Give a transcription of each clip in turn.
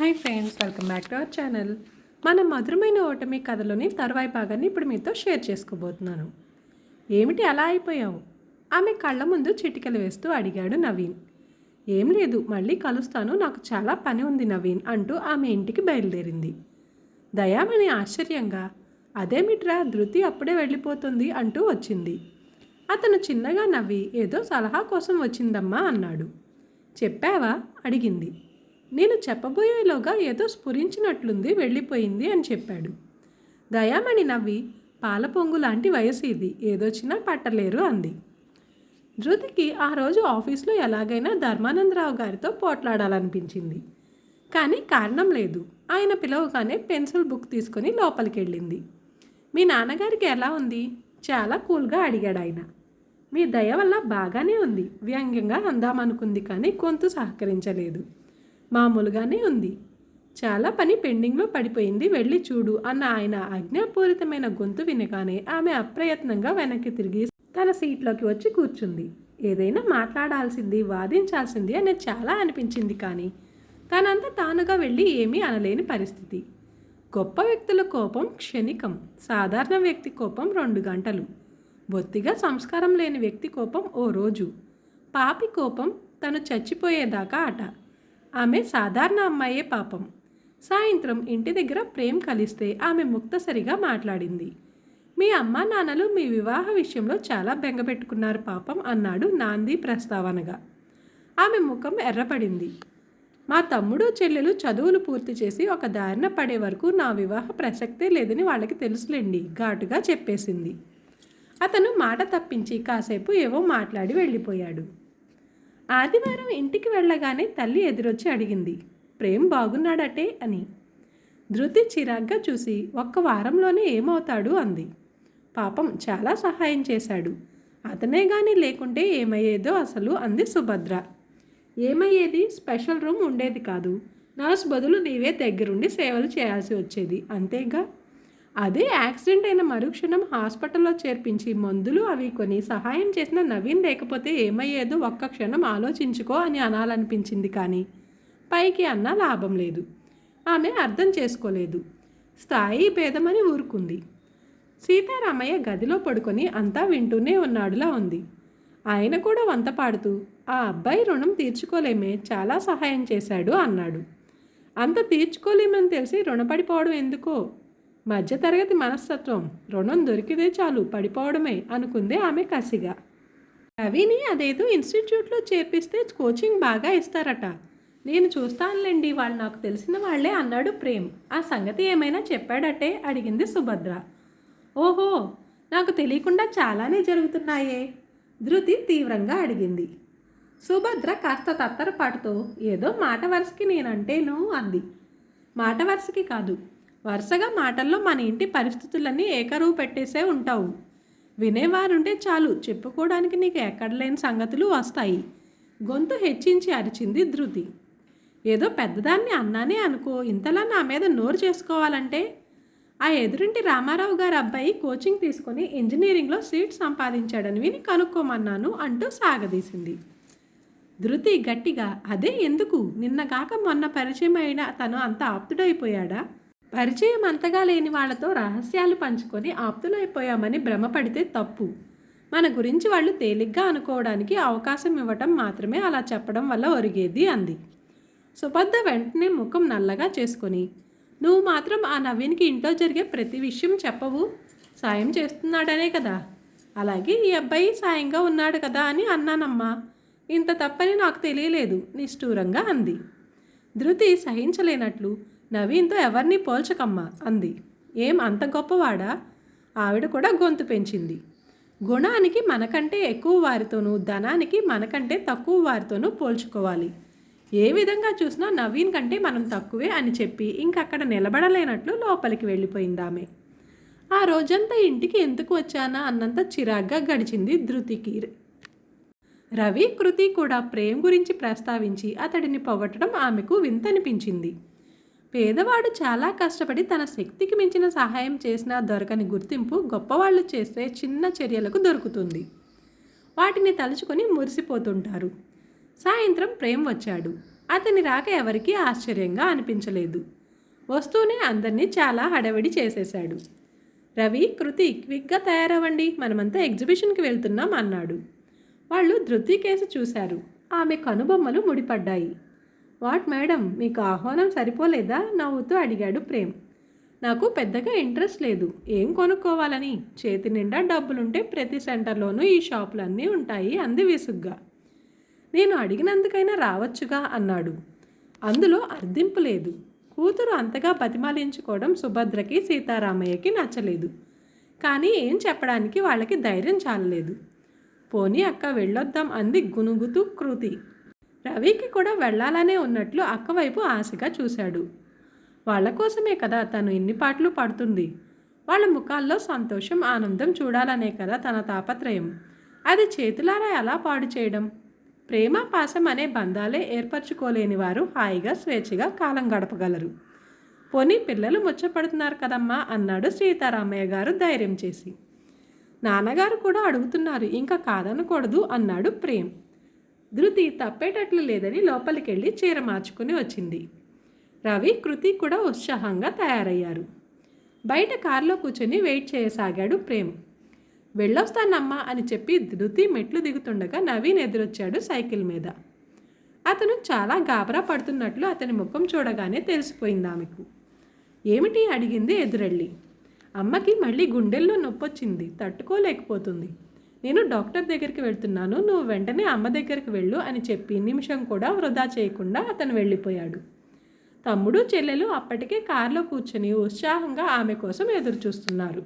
Hi friends welcome back to our channel. మన మధురమైన ఓటమి కథలోని తరువాయి భాగాన్ని ఇప్పుడు మీతో షేర్ చేసుకోబోతున్నాను. ఏమిటి అలా అయిపోయావు? ఆమె కళ్ళ ముందు చిటికలు వేస్తూ అడిగాడు నవీన్. ఏం లేదు మళ్ళీ కలుస్తాను నాకు చాలా పని ఉంది నవీన్ అంటూ ఆమె ఇంటికి బయలుదేరింది. దయామణి ఆశ్చర్యంగా అదేమిట్రా ధృతి అప్పుడే వెళ్ళిపోతుంది అంటూ వచ్చింది. అతను చిన్నగా నవ్వి ఏదో సలహా కోసం వచ్చిందమ్మా అన్నాడు. చెప్పావా? అడిగింది. నేను చెప్పబోయేలోగా ఏదో స్ఫురించినట్లుంది వెళ్ళిపోయింది అని చెప్పాడు. దయామణి నవ్వి పాల పొంగు లాంటి వయసు ఇది ఏదొచ్చినా పట్టలేరు అంది. ధృతికి ఆ రోజు ఆఫీస్లో ఎలాగైనా ధర్మానందరావు గారితో పోట్లాడాలనిపించింది. కానీ కారణం లేదు. ఆయన పిలవగానే పెన్సిల్ బుక్ తీసుకొని లోపలికి వెళ్ళింది మీ నాన్నగారికి ఎలా ఉంది? చాలా కూల్గా అడిగాడు ఆయన. మీ దయ వల్ల బాగానే ఉంది. వ్యంగ్యంగా అందామనుకుంది కానీ గొంతు సహకరించలేదు. మామూలుగానే ఉంది. చాలా పని పెండింగ్లో పడిపోయింది. వెళ్ళి చూడు అన్న ఆయన ఆజ్ఞాపూరితమైన గొంతు వినగానే ఆమె అప్రయత్నంగా వెనక్కి తిరిగి తన సీట్లోకి వచ్చి కూర్చుంది. ఏదైనా మాట్లాడాల్సింది వాదించాల్సింది అనేది చాలా అనిపించింది కానీ తనంతా తానుగా వెళ్ళి ఏమీ అనలేని పరిస్థితి. గొప్ప వ్యక్తుల కోపం క్షణికం. సాధారణ వ్యక్తి కోపం రెండు గంటలు. బొత్తిగా సంస్కారం లేని వ్యక్తి కోపం ఓ రోజు. పాపి కోపం తను చచ్చిపోయేదాకా అట. ఆమె సాధారణ అమ్మాయే పాపం. సాయంత్రం ఇంటి దగ్గర ప్రేమ్ కలిస్తే ఆమె ముక్తసరిగా మాట్లాడింది. మీ అమ్మ నాన్నలు మీ వివాహ విషయంలో చాలా బెంగపెట్టుకున్నారు పాపం అన్నాడు నాంది ప్రస్తావనగా. ఆమె ముఖం ఎర్రపడింది. మా తమ్ముడు చెల్లెలు చదువులు పూర్తి చేసి ఒక దారిన పడే వరకు నా వివాహ ప్రసక్తే లేదని వాళ్ళకి తెలుసులేండి ఘాటుగా చెప్పేసింది. అతను మాట తప్పించి కాసేపు ఏవో మాట్లాడి వెళ్ళిపోయాడు. ఆదివారం ఇంటికి వెళ్ళగానే తల్లి ఎదురొచ్చి అడిగింది ప్రేమ్ బాగున్నాడటే? అని. ధృతి చిరాగ్గా చూసి ఒక్క వారంలోనే ఏమవుతాడు? అంది. పాపం చాలా సహాయం చేశాడు. అతనే కానీ లేకుంటే ఏమయ్యేదో అసలు అంది సుభద్ర. ఏమయ్యేది? స్పెషల్ రూమ్ ఉండేది కాదు. నర్స్ బదులు నీవే దగ్గరుండి సేవలు చేయాల్సి వచ్చేది. అంతేగా? అదే యాక్సిడెంట్ అయిన మరుక్షణం హాస్పిటల్లో చేర్పించి మందులు అవి కొని సహాయం చేసిన నవీన్ లేకపోతే ఏమయ్యేదో ఒక్క క్షణం ఆలోచించుకో అని అనాలనిపించింది కానీ పైకి అన్నా లాభం లేదు. ఆమె అర్థం చేసుకోలేదు. స్థాయి భేదమని ఊరుకుంది. సీతారామయ్య గదిలో పడుకొని అంతా వింటూనే ఉన్నాడులా ఉంది. ఆయన కూడా వంత పాడుతూ ఆ అబ్బాయి రుణం తీర్చుకోలేమే చాలా సహాయం చేశాడు అన్నాడు. అంత తీర్చుకోలేమని తెలిసి రుణపడిపోవడం ఎందుకో? మధ్యతరగతి మనస్తత్వం. రుణం దొరికితే చాలు పడిపోవడమే అనుకుంది ఆమె కసిగా. రవిని అదేదో ఇన్స్టిట్యూట్లో చేర్పిస్తే కోచింగ్ బాగా ఇస్తారట. నేను చూస్తానులేండి వాళ్ళు నాకు తెలిసిన వాళ్ళే అన్నాడు ప్రేమ్. ఆ సంగతి ఏమైనా చెప్పాడటే? అడిగింది సుభద్ర. ఓహో నాకు తెలియకుండా చాలానే జరుగుతున్నాయే? ధృతి తీవ్రంగా అడిగింది. సుభద్ర కాస్త తత్తరపాటుతో ఏదో మాట వరుసకి నేనంటేను అంది. మాట వరుసకి కాదు వరుసగా మాటల్లో మన ఇంటి పరిస్థితులన్నీ ఏకరువు పెట్టేసే ఉంటావు. వినేవారుంటే చాలు చెప్పుకోవడానికి నీకు ఎక్కడ లేని సంగతులు వస్తాయి. గొంతు హెచ్చించి అరిచింది ధృతి. ఏదో పెద్దదాన్ని అన్నానే అనుకో ఇంతలా నా మీద నోరు చేసుకోవాలంటే? ఆ ఎదురింటి రామారావు గారి అబ్బాయి కోచింగ్ తీసుకొని ఇంజనీరింగ్లో సీట్ సంపాదించాడని విని కనుక్కోమన్నాను అంటూ సాగదీసింది. ధృతి గట్టిగా అదే ఎందుకు? నిన్నగాక మొన్న పరిచయం అయిన తను అంత ఆప్తుడైపోయాడా? పరిచయం అంతగా లేని వాళ్ళతో రహస్యాలు పంచుకొని ఆప్తులైపోయామని భ్రమపడితే తప్పు. మన గురించి వాళ్ళు తేలిగ్గా అనుకోవడానికి అవకాశం ఇవ్వటం మాత్రమే అలా చెప్పడం వల్ల ఒరిగేది అంది. సుభద్ర వెంటనే ముఖం నల్లగా చేసుకొని నువ్వు మాత్రం ఆ నవీన్కి ఇంట్లో జరిగే ప్రతి విషయం చెప్పవు. సాయం చేస్తున్నాడనే కదా. అలాగే ఈ అబ్బాయి సాయంగా ఉన్నాడు కదా అని అన్నానమ్మా. ఇంత తప్పని నాకు తెలియలేదు. నిష్ఠూరంగా అంది. ధృతి సహించలేనట్లు నవీన్తో ఎవరిని పోల్చకమ్మా అంది. ఏం అంత గొప్పవాడా? ఆవిడ కూడా గొంతు పెంచింది. గుణానికి మనకంటే ఎక్కువ వారితోనూ ధనానికి మనకంటే తక్కువ వారితోనూ పోల్చుకోవాలి. ఏ విధంగా చూసినా నవీన్ కంటే మనం తక్కువే అని చెప్పి ఇంకక్కడ నిలబడలేనట్లు లోపలికి వెళ్ళిపోయింది ఆమె ఆ రోజంతా ఇంటికి ఎందుకు వచ్చానా అన్నంత చిరాగ్గా గడిచింది ధృతికి. రవి కృతి కూడా ప్రేమ్ గురించి ప్రస్తావించి అతడిని పొగట్టడం ఆమెకు వింతనిపించింది. పేదవాడు చాలా కష్టపడి తన శక్తికి మించిన సహాయం చేసినా దొరకని గుర్తింపు గొప్పవాళ్ళు చేసే చిన్న చర్యలకు దొరుకుతుంది. వాటిని తలుచుకొని మురిసిపోతుంటారు. సాయంత్రం ప్రేమ్ వచ్చాడు. అతని రాక ఎవరికీ ఆశ్చర్యంగా అనిపించలేదు. వస్తూనే అందరినీ చాలా హడావిడి చేసేశాడు. రవి కృతి క్విక్గా తయారవ్వండి మనమంతా ఎగ్జిబిషన్కి వెళ్తున్నాం అన్నాడు. వాళ్ళు ధృతి కేసు చూశారు. ఆమె కనుబొమ్మలు ముడిపడ్డాయి. What madam? మీకు ఆహ్వానం సరిపోలేదా? నవ్వుతూ అడిగాడు ప్రేమ్. నాకు పెద్దగా ఇంట్రెస్ట్ లేదు. ఏం కొనుక్కోవాలని? చేతి నిండా డబ్బులుంటే ప్రతి సెంటర్లోనూ ఈ షాపులన్నీ ఉంటాయి అంది విసుగ్గా. నేను అడిగినందుకైనా రావచ్చుగా అన్నాడు. అందులో అర్థింపు లేదు. కూతురు అంతగా బతిమాలించుకోవడం సుభద్రకి సీతారామయ్యకి నచ్చలేదు. కానీ ఏం చెప్పడానికి వాళ్ళకి ధైర్యం చాలలేదు. పోనీ అక్క వెళ్ళొద్దాం అంది గునుగుతూ కృతి. రవికి కూడా వెళ్ళాలనే ఉన్నట్లు అక్కవైపు ఆశగా చూశాడు. వాళ్ళ కోసమే కదా తను ఇన్ని పాటలు పడుతుంది. వాళ్ళ ముఖాల్లో సంతోషం ఆనందం చూడాలనే కదా తన తాపత్రయం. అది చేతులారా ఎలా పాడు చేయడం? ప్రేమ పాసం అనే బంధాలే ఏర్పరచుకోలేని వారు హాయిగా స్వేచ్ఛగా కాలం గడపగలరు. పోనీ పిల్లలు ముచ్చపడుతున్నారు కదమ్మా అన్నాడు సీతారామయ్య గారు ధైర్యం చేసి. నాన్నగారు కూడా అడుగుతున్నారు ఇంకా కాదనకూడదు అన్నాడు ప్రేమ్. ధృతి తప్పేటట్లు లేదని లోపలికెళ్ళి చీర మార్చుకుని వచ్చింది. రవి కృతి కూడా ఉత్సాహంగా తయారయ్యారు. బయట కారులో కూర్చొని వెయిట్ చేయసాగాడు ప్రేమ్. వెళ్ళొస్తానమ్మా అని చెప్పి ధృతి మెట్లు దిగుతుండగా నవీన్ ఎదురొచ్చాడు సైకిల్ మీద. అతను చాలా గాబరా పడుతున్నట్లు అతని ముఖం చూడగానే తెలిసిపోయింది ఆమెకు. ఏమిటి? అడిగింది ఎదురెళ్ళి. అమ్మకి మళ్ళీ గుండెల్లో నొప్పొచ్చింది తట్టుకోలేకపోతుంది. నేను డాక్టర్ దగ్గరికి వెళ్తున్నాను నువ్వు వెంటనే అమ్మ దగ్గరికి వెళ్ళు అని చెప్పి నిమిషం కూడా వృధా చేయకుండా అతను వెళ్ళిపోయాడు. తమ్ముడు చెల్లెలు అప్పటికే కారులో కూర్చొని ఉత్సాహంగా ఆమె కోసం ఎదురు చూస్తున్నారు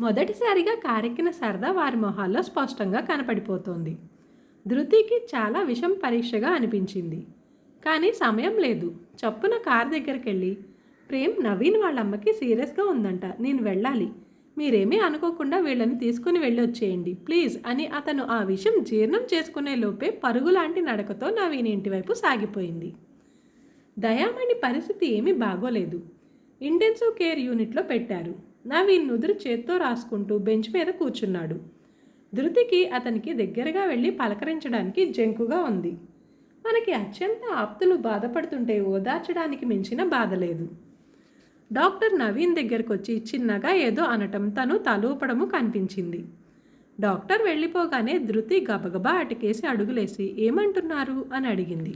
మొదటిసారిగా కారెక్కిన సరదా వారి మొహాల్లో స్పష్టంగా కనపడిపోతోంది. ధృతికి చాలా విషం పరీక్షగా అనిపించింది. కానీ సమయం లేదు. చప్పున కార్ దగ్గరికి వెళ్ళి ప్రేమ్ నవీన్ వాళ్ళ అమ్మకి సీరియస్గా ఉందంట. నేను వెళ్ళాలి. మీరేమీ అనుకోకుండా వీళ్ళని తీసుకుని వెళ్ళొచ్చేయండి ప్లీజ్ అని అతను ఆ విషయం జీర్ణం చేసుకునే లోపే పరుగులాంటి నడకతో నవీన్ ఇంటి వైపు సాగిపోయింది. దయామణి పరిస్థితి ఏమీ బాగోలేదు. ఇంటెన్సివ్ కేర్ యూనిట్లో పెట్టారు. నవీన్ నుదురు చేత్తో రాసుకుంటూ బెంచ్ మీద కూర్చున్నాడు. ధృతికి అతనికి దగ్గరగా వెళ్ళి పలకరించడానికి జంకుగా ఉంది. మనకి అత్యంత ఆప్తులు బాధపడుతుంటే ఓదార్చడానికి మించిన బాధ లేదు. డాక్టర్ నవీన్ దగ్గరకు వచ్చి చిన్నగా ఏదో అనటం తను తలూపడము కనిపించింది. డాక్టర్ వెళ్ళిపోగానే ధృతి గబగబా అటుకేసి అడుగులేసి ఏమంటున్నారు? అని అడిగింది.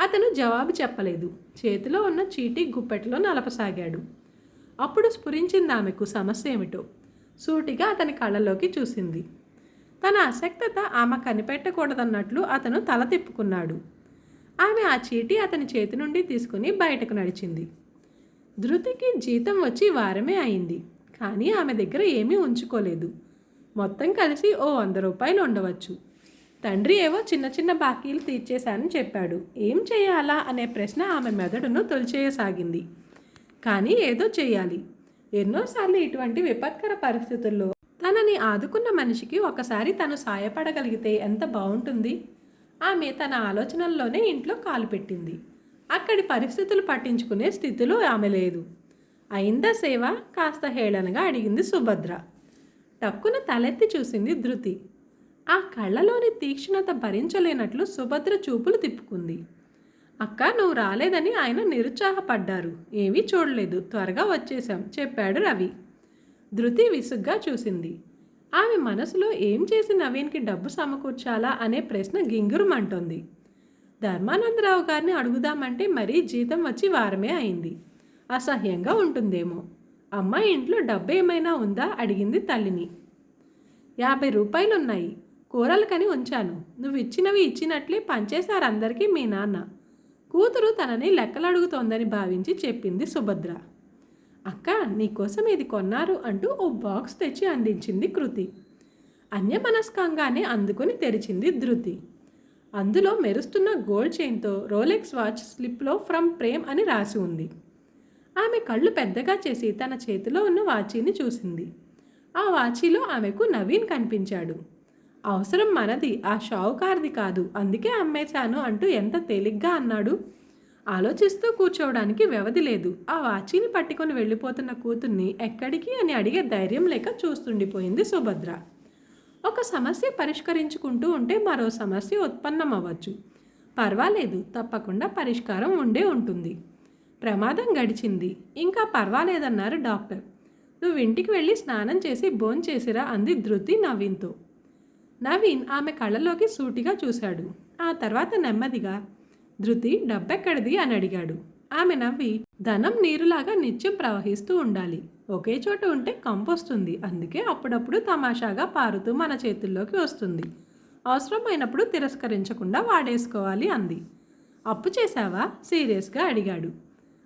అతను జవాబు చెప్పలేదు. చేతిలో ఉన్న చీటీ గుప్పెట్లో నలపసాగాడు. అప్పుడు స్ఫురించింది ఆమెకు సమస్య ఏమిటో సూటిగా అతని కళ్ళలోకి చూసింది. తన అసక్తత ఆమె కనిపెట్టకూడదన్నట్లు అతను తల తిప్పుకున్నాడు. ఆమె ఆ చీటీ అతని చేతి నుండి తీసుకుని బయటకు నడిచింది. ధృతికి జీతం వచ్చి వారమే అయింది. కానీ ఆమె దగ్గర ఏమీ ఉంచుకోలేదు. మొత్తం కలిసి ఓ వంద రూపాయలు ఉండవచ్చు. తండ్రి ఏవో చిన్న చిన్న బాకీలు తీర్చేశానని చెప్పాడు. ఏం చేయాలా అనే ప్రశ్న ఆమె మెదడును తొలిచేయసాగింది. కానీ ఏదో చేయాలి. ఎన్నోసార్లు ఇటువంటి విపత్కర పరిస్థితుల్లో తనని ఆదుకున్న మనిషికి ఒకసారి తను సాయపడగలిగితే ఎంత బాగుంటుంది ఆమె తన ఆలోచనల్లోనే ఇంట్లో కాలు పెట్టింది. అక్కడి పరిస్థితులు పట్టించుకునే స్థితిలో ఆమె లేదు. అయిందా సేవ? కాస్త హేళనగా అడిగింది సుభద్ర. టక్కున తలెత్తి చూసింది ధృతి. ఆ కళ్ళలోని తీక్షణత భరించలేనట్లు సుభద్ర చూపులు తిప్పుకుంది. అక్క నువ్వు రాలేదని ఆయన నిరుత్సాహపడ్డారు. ఏమీ చూడలేదు. త్వరగా వచ్చేశాం చెప్పాడు రవి. ధృతి విసుగ్గా చూసింది. ఆమె మనసులో ఏం చేసి నవీన్కి డబ్బు సమకూర్చాలా అనే ప్రశ్న గింగురుమంటోంది. ధర్మానందరావు గారిని అడుగుదామంటే మరీ జీతం వచ్చి వారమే అయింది. అసహ్యంగా ఉంటుందేమో. అమ్మాయి ఇంట్లో డబ్బు ఏమైనా ఉందా? అడిగింది తల్లిని. యాభై రూపాయలున్నాయి. కూరలకని ఉంచాను. నువ్వు ఇచ్చినవి ఇచ్చినట్లే పంచేశారందరికీ మీ నాన్న. కూతురు తనని లెక్కలు అడుగుతోందని భావించి చెప్పింది సుభద్ర. అక్క నీకోసం ఇది కొన్నారు అంటూ ఓ బాక్స్ తెచ్చి అందించింది కృతి. అన్యమనస్కంగానే అందుకొని తెరిచింది ధృతి. అందులో మెరుస్తున్న గోల్డ్ చైన్తో రోలెక్స్ వాచ్ స్లిప్లో ఫ్రమ్ ప్రేమ్ అని రాసి ఉంది. ఆమె కళ్ళు పెద్దగా చేసి తన చేతిలో ఉన్న వాచీని చూసింది. ఆ వాచీలో ఆమెకు నవీన్ కనిపించాడు. అవసరం మనది ఆ షావుకార్ది కాదు అందుకే అమ్మేశాను అంటూ ఎంత తేలిగ్గా అన్నాడు. ఆలోచిస్తూ కూర్చోవడానికి వ్యవధి లేదు. ఆ వాచీని పట్టుకొని వెళ్ళిపోతున్న కూతుర్ని ఎక్కడికి అని అడిగే ధైర్యం లేక చూస్తుండిపోయింది సుభద్ర. ఒక సమస్య పరిష్కరించుకుంటూ ఉంటే మరో సమస్య ఉత్పన్నం అవ్వచ్చు పర్వాలేదు తప్పకుండా పరిష్కారం ఉండే ఉంటుంది. ప్రమాదం గడిచింది. ఇంకా పర్వాలేదన్నారు డాక్టర్. నువ్వు ఇంటికి వెళ్ళి స్నానం చేసి భోంచేసిరా అంది ధృతి నవీన్తో. నవీన్ ఆమె కళ్ళలోకి సూటిగా చూశాడు. ఆ తర్వాత నెమ్మదిగా ధృతి డబ్బెక్కడిది? అని అడిగాడు. ఆమె నవ్వి ధనం నీరులాగా నిత్యం ప్రవహిస్తూ ఉండాలి. ఒకే చోట ఉంటే కంపొస్తుంది. అందుకే అప్పుడప్పుడు తమాషాగా పారుతూ మన చేతుల్లోకి వస్తుంది. అవసరమైనప్పుడు తిరస్కరించకుండా వాడేసుకోవాలి అంది. అప్పు చేశావా? సీరియస్గా అడిగాడు.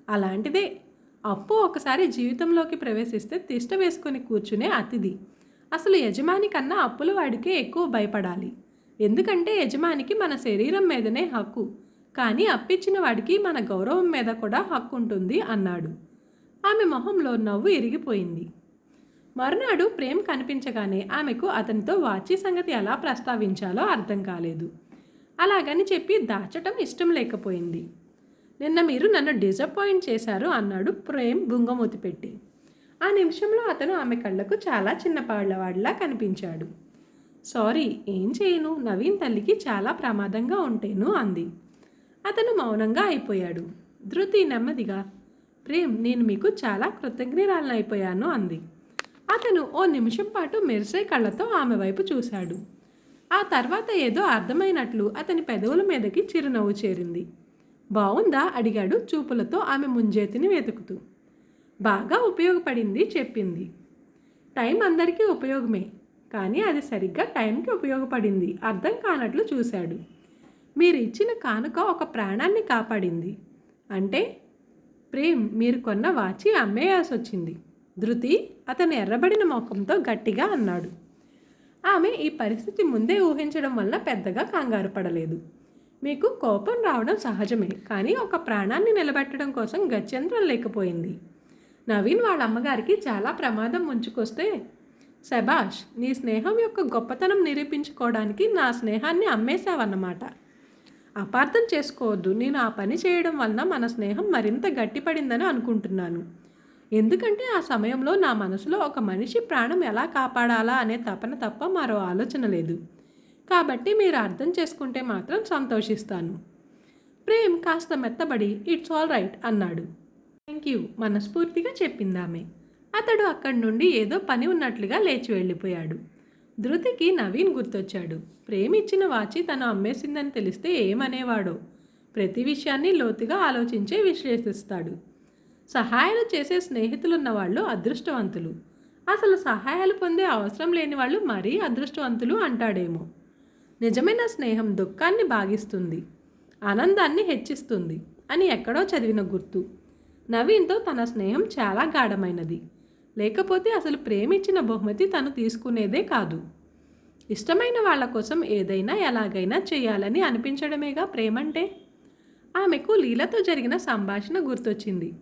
అలాంటిదే. అప్పు ఒకసారి జీవితంలోకి ప్రవేశిస్తే తిష్ట వేసుకొని కూర్చునే అతిథి. అసలు యజమాని కన్నా అప్పుల వాడికే ఎక్కువ భయపడాలి. ఎందుకంటే యజమానికి మన శరీరం మీదనే హక్కు. కానీ అప్పిచ్చిన వాడికి మన గౌరవం మీద కూడా హక్కు ఉంటుంది అన్నాడు. ఆమె మొహంలో నవ్వు ఇరిగిపోయింది మరునాడు ప్రేమ్ కనిపించగానే ఆమెకు అతనితో వాచి సంగతి ఎలా ప్రస్తావించాలో అర్థం కాలేదు. అలాగని చెప్పి దాచటం ఇష్టం లేకపోయింది. నిన్న మీరు నన్ను డిసప్పాయింట్ చేశారు అన్నాడు ప్రేమ్ బుంగమూతి పెట్టి. ఆ నిమిషంలో అతను ఆమె కళ్ళకు చాలా చిన్నపాళ్ళవాడిలా కనిపించాడు. సారీ ఏం చేయను? నవీన్ తల్లికి చాలా ప్రమాదంగా ఉంటేను అంది. అతను మౌనంగా అయిపోయాడు. ధృతి నెమ్మదిగా ప్రేమ్ నేను మీకు చాలా కృతజ్ఞరాలనైపోయాను అంది. అతను ఓ నిమిషం పాటు మెరిసే కళ్ళతో ఆమె వైపు చూశాడు. ఆ తర్వాత ఏదో అర్థమైనట్లు అతని పెదవుల మీదకి చిరునవ్వు చేరింది. బావుందా? అడిగాడు చూపులతో ఆమె ముంజేతిని వెతుకుతూ. బాగా ఉపయోగపడింది చెప్పింది. టైం అందరికీ ఉపయోగమే కానీ అది సరిగ్గా టైంకి ఉపయోగపడింది అర్థం కానట్లు చూశాడు. మీరు ఇచ్చిన కానుక ఒక ప్రాణాన్ని కాపాడింది. అంటే? ప్రేమ్ మీరు కొన్న వాచి అమ్మేయాల్సి వచ్చింది ధృతి అతను ఎర్రబడిన ముఖంతో గట్టిగా అన్నాడు. ఆమె ఈ పరిస్థితి ముందే ఊహించడం వల్ల పెద్దగా కంగారు పడలేదు. మీకు కోపం రావడం సహజమే కానీ ఒక ప్రాణాన్ని నిలబెట్టడం కోసం గత్యంతరం లేకపోయింది. నవీన్ వాళ్ళ అమ్మగారికి చాలా ప్రమాదం ముంచుకొస్తే శబాష్ నీ స్నేహం యొక్క గొప్పతనం నిరూపించుకోవడానికి నా స్నేహాన్ని అమ్మేశావన్నమాట. అపార్థం చేసుకోవద్దు. నేను ఆ పని చేయడం వలన మన స్నేహం మరింత గట్టిపడిందని అనుకుంటున్నాను. ఎందుకంటే ఆ సమయంలో నా మనసులో ఒక మనిషి ప్రాణం ఎలా కాపాడాలా అనే తపన తప్ప మరో ఆలోచన లేదు. కాబట్టి మీరు అర్థం చేసుకుంటే మాత్రం సంతోషిస్తాను. ప్రేమ్ కాస్త మెత్తబడి ఇట్స్ ఆల్ రైట్ అన్నాడు. థ్యాంక్ యూ మనస్ఫూర్తిగా చెప్పిందామె. అతడు అక్కడి నుండి ఏదో పని ఉన్నట్లుగా లేచి వెళ్ళిపోయాడు. ధృతికి నవీన్ గుర్తొచ్చాడు. ప్రేమిచ్చిన వాచి తను అమ్మేసిందని తెలిస్తే ఏమనేవాడో? ప్రతి విషయాన్ని లోతుగా ఆలోచించే విశ్లేషిస్తాడు. సహాయాలు చేసే స్నేహితులున్న వాళ్ళు అదృష్టవంతులు. అసలు సహాయాలు పొందే అవసరం లేని వాళ్ళు మరీ అదృష్టవంతులు అంటాడేమో. నిజమైన స్నేహం దుఃఖాన్ని భాగిస్తుంది ఆనందాన్ని హెచ్చిస్తుంది అని ఎక్కడో చదివిన గుర్తు. నవీన్తో తన స్నేహం చాలా గాఢమైనది. లేకపోతే అసలు ప్రేమించిన బహుమతి తను తీసుకునేదే కాదు. ఇష్టమైన వాళ్ళ కోసం ఏదైనా ఎలాగైనా చేయాలని అనిపించడమేగా ప్రేమంటే? ఆమెకు లీలతో జరిగిన సంభాషణ గుర్తొచ్చింది.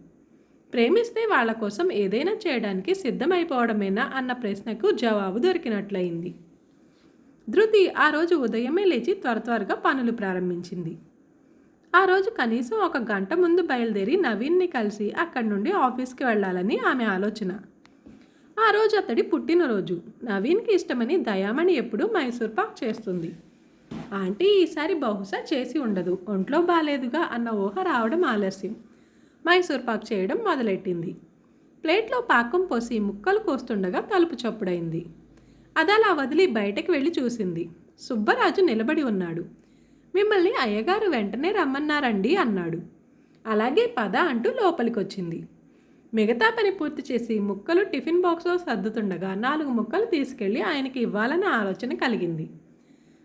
ప్రేమిస్తే వాళ్ళ కోసం ఏదైనా చేయడానికి సిద్ధమైపోవడమేనా అన్న ప్రశ్నకు జవాబు దొరికినట్లయింది. ధృతి ఆ రోజు ఉదయమే లేచి త్వర త్వరగా పనులు ప్రారంభించింది. ఆ రోజు కనీసం ఒక గంట ముందు బయలుదేరి నవీన్ని కలిసి అక్కడి నుండి ఆఫీస్కి వెళ్ళాలని ఆమె ఆలోచన. ఆ రోజు అతడి పుట్టినరోజు. నవీన్కి ఇష్టమని దయామణి ఎప్పుడూ మైసూర్ పాక్ చేస్తుంది. ఆంటీ ఈసారి బహుశా చేసి ఉండదు. ఒంట్లో బాలేదుగా అన్న ఊహ రావడం ఆలస్యం. మైసూర్ పాక్ చేయడం మొదలెట్టింది. ప్లేట్లో పాకం పోసి ముక్కలు కోస్తుండగా తలుపు చప్పుడైంది. అదలా వదిలి బయటకు వెళ్ళి చూసింది. సుబ్బరాజు నిలబడి ఉన్నాడు. మిమ్మల్ని అయ్యగారు వెంటనే రమ్మన్నారండి అన్నాడు. అలాగే పద అంటూ లోపలికొచ్చింది. మిగతా పని పూర్తి చేసి ముక్కలు టిఫిన్ బాక్స్లో సర్దుతుండగా నాలుగు ముక్కలు తీసుకెళ్ళి ఆయనకి ఇవ్వాలన్న ఆలోచన కలిగింది.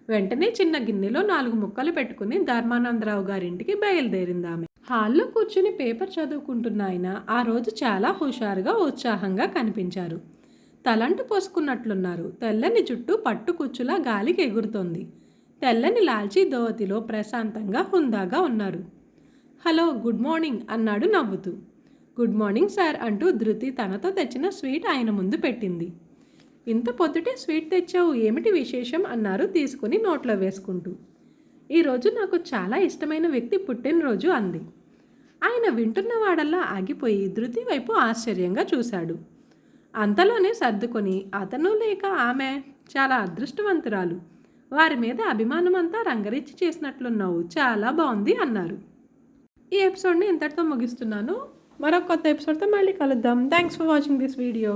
వెంటనే చిన్న గిన్నెలో నాలుగు ముక్కలు పెట్టుకుని ధర్మానందరావు గారింటికి బయలుదేరింది ఆమె. హాల్లో కూర్చుని పేపర్ చదువుకుంటున్న ఆయన ఆ రోజు చాలా హుషారుగా ఉత్సాహంగా కనిపించారు. తలంటు పోసుకున్నట్లున్నారు. తెల్లని జుట్టు పట్టు కుచ్చులా గాలికి ఎగురుతోంది. తెల్లని లాల్చీ దోవతిలో ప్రశాంతంగా హుందాగా ఉన్నారు. హలో గుడ్ మార్నింగ్ అన్నాడు నవ్వుతూ. గుడ్ మార్నింగ్ సార్ అంటూ ధృతి తనతో తెచ్చిన స్వీట్ ఆయన ముందు పెట్టింది. ఇంత పొద్దుటే స్వీట్ తెచ్చావు ఏమిటి విశేషం అన్నారు తీసుకుని నోట్లో వేసుకుంటూ. ఈరోజు నాకు చాలా ఇష్టమైన వ్యక్తి పుట్టినరోజు అంది. ఆయన వింటున్న వాడల్లా ఆగిపోయి ధృతి వైపు ఆశ్చర్యంగా చూశాడు. అంతలోనే సర్దుకొని అతను లేక ఆమె చాలా అదృష్టవంతురాలు. వారి మీద అభిమానం అంతా రంగరించి చేసినట్లున్నావు చాలా బాగుంది అన్నారు. ఈ ఎపిసోడ్ని ఇంతటితో ముగిస్తున్నాను. మరొక కొత్త ఎపిసోడ్తో మళ్ళీ కలుద్దాం. Thanks for watching this video